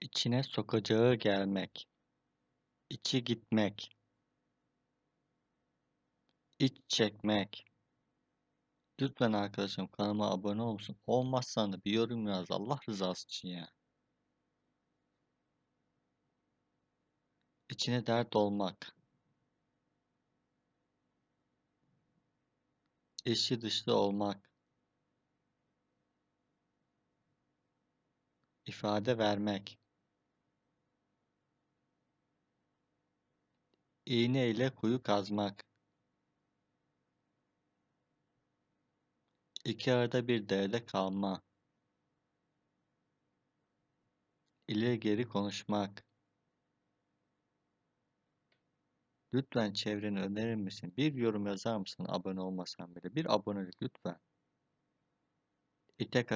İçine sokacağı gelmek. içi gitmek. iç çekmek. Lütfen arkadaşım kanalıma abone olsun. Olmazsan da bir yorum yaz Allah rızası için ya. İçine dert olmak. Eşi dışlı olmak. ifade vermek. İğne ile kuyu kazmak. İki arada bir derede kalma. İleri geri konuşmak. Lütfen çevreni önerir misin? Bir yorum yazar mısın abone olmasan bile? Bir abonelik lütfen. İte.